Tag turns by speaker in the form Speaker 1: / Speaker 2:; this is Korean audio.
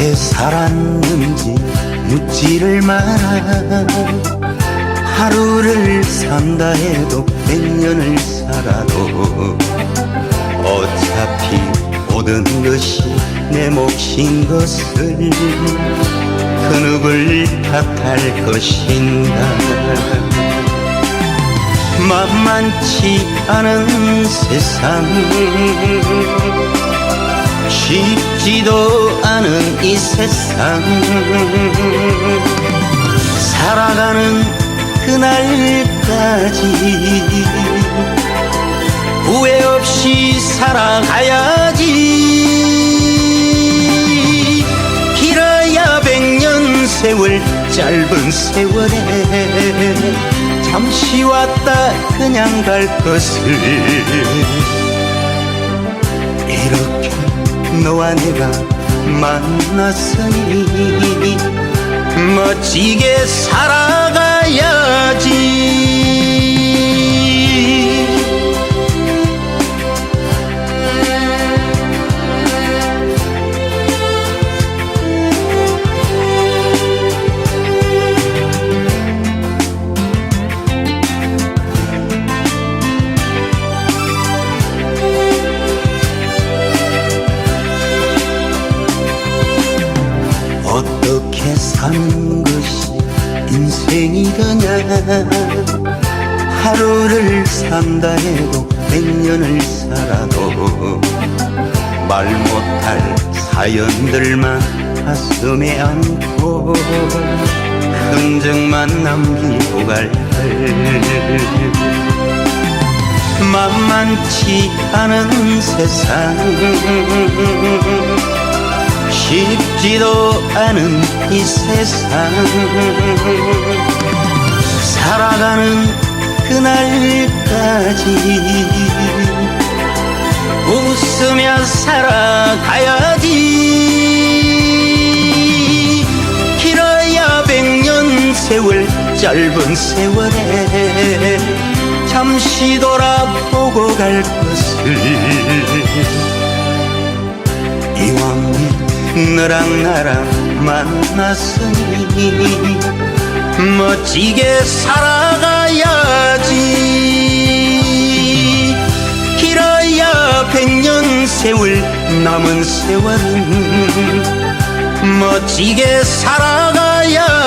Speaker 1: 어떻게 살았는지 묻지를 마라. 하루를 산다 해도 백년을 살아도 어차피 모든 것이 내 몫인 것을 그 누굴 탓할 것인가. 만만치 않은 세상 쉽지도 않은 이 세상. 살아가는 그날까지 후회 없이 살아가야지. 길어야 백년 세월 짧은 세월에 잠시 왔다 그냥 갈 것을. 이렇게 너와 내가 만났으니. 멋지게 살아 어떻게 사는 것이 인생이더냐? 하루를 산다 해도 백년을 살아도 말 못할 사연들만 가슴에 안고 흔적만 남기고 갈 만만치 않은 세상 쉽지도 않은 이 세상 살아가는 그날까지 웃으며 살아가야지. 길어야 백년 세월 짧은 세월에 잠시 돌아보고 갈 것을 너랑 나랑 만났으니 멋지게 살아가야지. 길어야 백년 세월 남은 세월은 멋지게 살아가야지